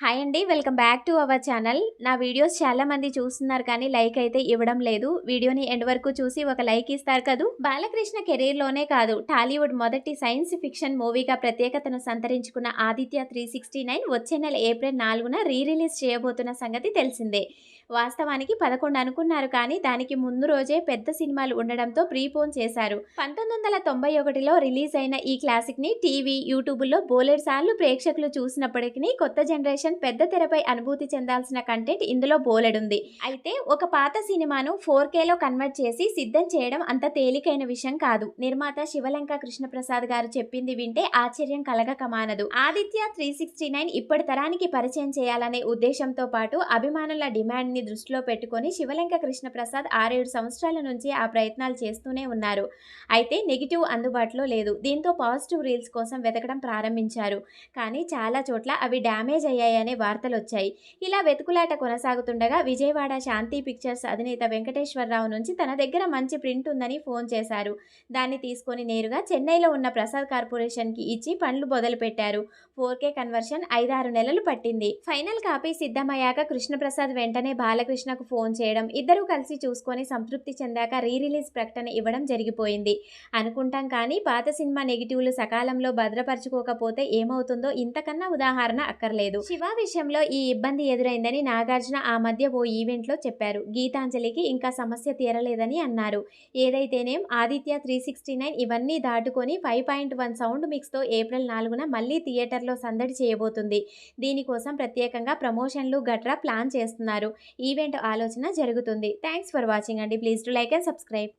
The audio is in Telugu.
హాయ్ అండి welcome back to our channel నా వీడియోస్ చాలామంది చూస్తున్నారు కానీ లైక్ అయితే ఇవ్వడం లేదు. వీడియోని ఎండ్ వరకు చూసి ఒక లైక్ ఇస్తారు కదూ? బాలకృష్ణ కెరీర్లోనే కాదు. టాలీవుడ్ మొదటి సైన్స్ ఫిక్షన్ మూవీగా ప్రత్యేకతను సంతరించుకున్న ఆదిత్య త్రీ సిక్స్టీ నైన్ వచ్చే నెల ఏప్రిల్ నాలుగున రీ రిలీజ్ చేయబోతున్న సంగతి తెలిసిందే. వాస్తవానికి పదకొండు అనుకున్నారు కానీ దానికి ముందు రోజే పెద్ద సినిమాలు ఉండడంతో ప్రీపోన్ చేశారు. పంతొమ్మిది వందల తొంభై ఒకటిలో రిలీజ్ అయిన ఈ క్లాసిక్ని టీవీ యూట్యూబ్లో బోలెడ్ సార్లు ప్రేక్షకులు చూసినప్పటికీ కొత్త జనరేషన్ పెద్ద తెరపై అనుభూతి చెందాల్సిన కంటెంట్ ఇందులో బోలెడుంది. అయితే ఒక పాత సినిమాను ఫోర్ కేలో కన్వర్ట్ చేసి సిద్ధం చేయడం అంత తేలికైన విషయం కాదు. నిర్మాత శివలంక కృష్ణప్రసాద్ గారు చెప్పింది వింటే ఆశ్చర్యం కలగక మానదు ఆదిత్య త్రీ సిక్స్టీ నైన్ ఇప్పటి తరానికి పరిచయం చేయాలనే ఉద్దేశంతో పాటు అభిమానుల డిమాండ్ని దృష్టిలో పెట్టుకొని శివలంక కృష్ణప్రసాద్ ఆరేడు సంవత్సరాల నుంచి ఆ ప్రయత్నాలు చేస్తూనే ఉన్నారు. అయితే నెగిటివ్ అందుబాటులో లేదు. దీంతో పాజిటివ్ రీల్స్ కోసం వెతకడం ప్రారంభించారు. కానీ చాలా చోట్ల అవి డ్యామేజ్ అయ్యాయి అయ్యాయనే వార్తలు వచ్చాయి ఇలా వెతుకులాట కొనసాగుతుండగా విజయవాడ శాంతి పిక్చర్స్ అధినేత వెంకటేశ్వరరావు నుంచి తన దగ్గర మంచి ప్రింట్ ఉందని ఫోన్ చేశారు. దాన్ని తీసుకొని నేరుగా చెన్నైలో ఉన్న ప్రసాద్ కార్పొరేషన్కి ఇచ్చి పనులు మొదలుపెట్టారు. ఫోర్ కే కన్వర్షన్ ఐదారు నెలలు పట్టింది. ఫైనల్ కాపీ సిద్ధమయ్యాక కృష్ణప్రసాద్ వెంటనే బాలకృష్ణకు ఫోన్ చేయడం ఇద్దరూ కలిసి చూసుకొని సంతృప్తి చెందాక రీ రిలీజ్ ప్రకటన ఇవ్వడం జరిగిపోయింది. అనుకుంటాం కానీ పాత సినిమా నెగిటివ్లు సకాలంలో భద్రపరచుకోకపోతే ఏమవుతుందో ఇంతకన్నా ఉదాహరణ అక్కర్లేదు. శివ విషయంలో ఈ ఇబ్బంది ఎదురైందని నాగార్జున ఆ మధ్య ఓ ఈవెంట్లో చెప్పారు. గీతాంజలికి ఇంకా సమస్య తీరలేదని అన్నారు. ఏదైతేనేం ఆదిత్య త్రీ సిక్స్టీ నైన్ ఇవన్నీ దాటుకొని ఫైవ్ పాయింట్ వన్ సౌండ్ మిక్స్తో ఏప్రిల్ నాలుగున మళ్ళీ థియేటర్లో సందడి చేయబోతుంది. దీనికోసం ప్రత్యేకంగా ప్రమోషన్లు గట్రా ప్లాన్ చేస్తున్నారు. ఈవెంట్ ఆలోచన జరుగుతుంది. థ్యాంక్స్ ఫర్ వాచింగ్ అండి. Please to like and subscribe.